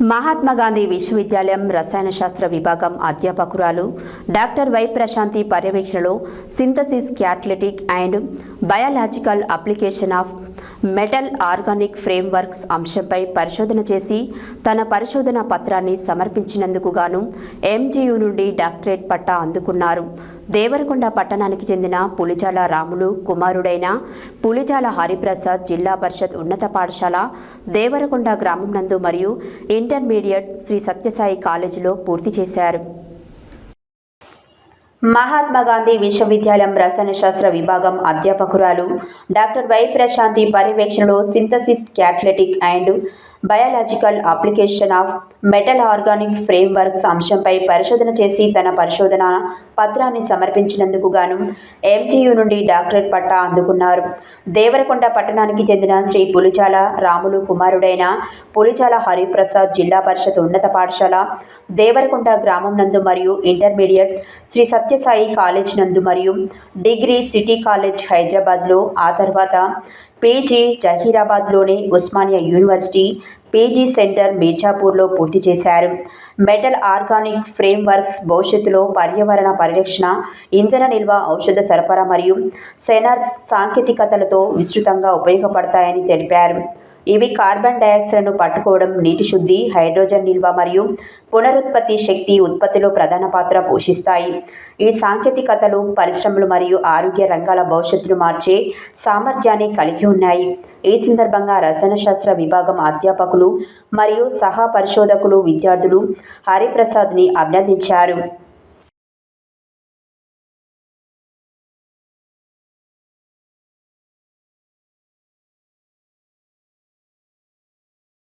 మహాత్మా గాంధీ విశ్వవిద్యాలయం రసాయన శాస్త్ర విభాగం అధ్యాపకురాలు డాక్టర్ వై ప్రశాంతి పర్యవేక్షణలో synthesis catalytic and biological application of metal organic frameworks అంశంపై పరిశోధన చేసి తన పరిశోధన పత్రాన్ని సమర్పించినందుకు గాను ఎంజీయూ నుండి డాక్టరేట్ పట్టా అందుకున్నారు. దేవరకొండ పట్టణానికి చెందిన పులిజాల రాములు కుమారుడైన పులిజాల హరిప్రసాద్ జిల్లా పరిషత్ ఉన్నత పాఠశాల దేవరకొండ గ్రామం నందు మరియు ఇంటర్మీడియట్ శ్రీ సత్యసాయి కాలేజీలో పూర్తి చేశారు. మహాత్మా గాంధీ విశ్వవిద్యాలయం రసాయన శాస్త్ర విభాగం అధ్యాపకురాలు. డాక్టర్ వై ప్రశాంతి పర్యవేక్షణలో synthesis catalytic and biological application of metal organic frameworks అంశంపై పరిశోధన చేసి తన పరిశోధన పత్రాన్ని సమర్పించినందుకు గాను ఎంజీయూ నుండి డాక్టరేట్ పట్టా అందుకున్నారు. దేవరకొండ పట్టణానికి చెందిన శ్రీ పులిచాల రాములు కుమారుడైన పులిచాల హరిప్రసాద్ జిల్లా పరిషత్ ఉన్నత పాఠశాల దేవరకొండ గ్రామం నందు మరియు ఇంటర్మీడియట్ శ్రీ సత్యసాయి కాలేజ్ నందు మరియు డిగ్రీ సిటీ కాలేజ్ హైదరాబాద్లో ఆ తర్వాత పీజీ జహీరాబాద్లోని ఉస్మానియా యూనివర్సిటీ పీజీ సెంటర్ మీర్జాపూర్లో పూర్తి చేశారు. మెటల్ ఆర్గానిక్ ఫ్రేమ్ వర్క్స్ భవిష్యత్తులో పర్యావరణ పరిరక్షణ ఇంధన నిల్వ ఔషధ సరఫరా మరియు సెనార్ సాంకేతికతలతో విస్తృతంగా ఉపయోగపడతాయని తెలిపారు. ఇవి కార్బన్ డయాక్సైడ్ను పట్టుకోవడం నీటి శుద్ధి హైడ్రోజన్ నిల్వ మరియు పునరుత్పత్తి శక్తి ఉత్పత్తిలో ప్రధాన పాత్ర పోషిస్తాయి. ఈ సాంకేతికతలు పరిశ్రమలు మరియు ఆరోగ్య రంగాల భవిష్యత్తును మార్చే సామర్థ్యాన్ని కలిగి ఉన్నాయి. ఈ సందర్భంగా రసాయన శాస్త్ర విభాగం అధ్యాపకులు మరియు సహా పరిశోధకులు విద్యార్థులు హరిప్రసాద్ని అభినందించారు.